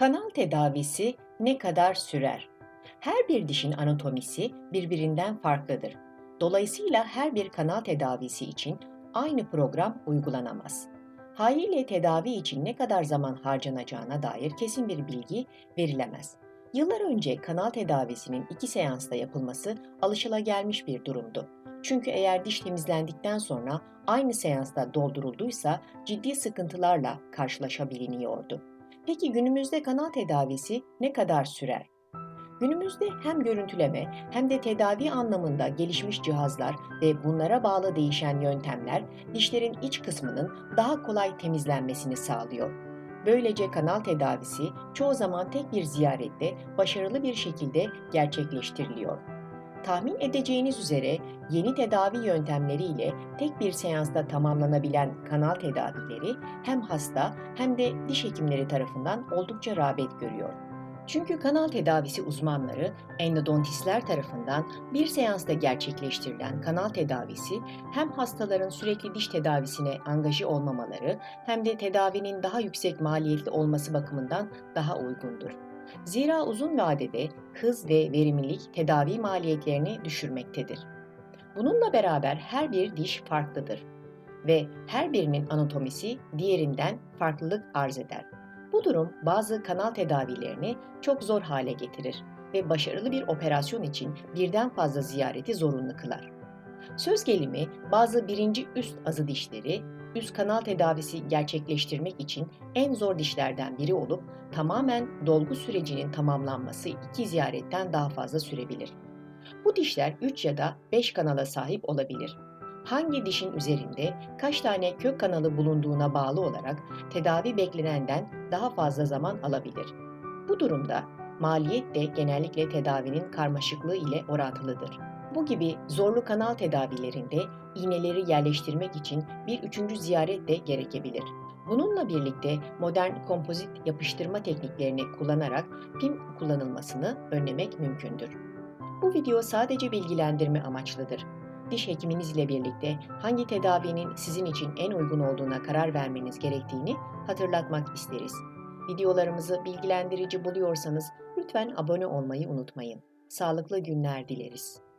Kanal tedavisi ne kadar sürer? Her bir dişin anatomisi birbirinden farklıdır. Dolayısıyla her bir kanal tedavisi için aynı program uygulanamaz. Haliyle tedavi için ne kadar zaman harcanacağına dair kesin bir bilgi verilemez. Yıllar önce kanal tedavisinin iki seansta yapılması alışılagelmiş bir durumdu. Çünkü eğer diş temizlendikten sonra aynı seansta doldurulduysa ciddi sıkıntılarla karşılaşabiliniyordu. Peki günümüzde kanal tedavisi ne kadar sürer? Günümüzde hem görüntüleme hem de tedavi anlamında gelişmiş cihazlar ve bunlara bağlı değişen yöntemler dişlerin iç kısmının daha kolay temizlenmesini sağlıyor. Böylece kanal tedavisi çoğu zaman tek bir ziyarette başarılı bir şekilde gerçekleştiriliyor. Tahmin edeceğiniz üzere yeni tedavi yöntemleriyle tek bir seansta tamamlanabilen kanal tedavileri hem hasta hem de diş hekimleri tarafından oldukça rağbet görüyor. Çünkü kanal tedavisi uzmanları endodontistler tarafından bir seansta gerçekleştirilen kanal tedavisi hem hastaların sürekli diş tedavisine angaje olmamaları hem de tedavinin daha yüksek maliyetli olması bakımından daha uygundur. Zira uzun vadede hız ve verimlilik tedavi maliyetlerini düşürmektedir. Bununla beraber her bir diş farklıdır ve her birinin anatomisi diğerinden farklılık arz eder. Bu durum bazı kanal tedavilerini çok zor hale getirir ve başarılı bir operasyon için birden fazla ziyareti zorunlu kılar. Söz gelimi bazı birinci üst azı dişleri üst kanal tedavisi gerçekleştirmek için en zor dişlerden biri olup tamamen dolgu sürecinin tamamlanması iki ziyaretten daha fazla sürebilir. Bu dişler 3 ya da 5 kanala sahip olabilir. Hangi dişin üzerinde kaç tane kök kanalı bulunduğuna bağlı olarak tedavi beklenenden daha fazla zaman alabilir. Bu durumda maliyet de genellikle tedavinin karmaşıklığı ile orantılıdır. Bu gibi zorlu kanal tedavilerinde iğneleri yerleştirmek için bir üçüncü ziyaret de gerekebilir. Bununla birlikte modern kompozit yapıştırma tekniklerini kullanarak pim kullanılmasını önlemek mümkündür. Bu video sadece bilgilendirme amaçlıdır. Diş hekiminiz ile birlikte hangi tedavinin sizin için en uygun olduğuna karar vermeniz gerektiğini hatırlatmak isteriz. Videolarımızı bilgilendirici buluyorsanız lütfen abone olmayı unutmayın. Sağlıklı günler dileriz.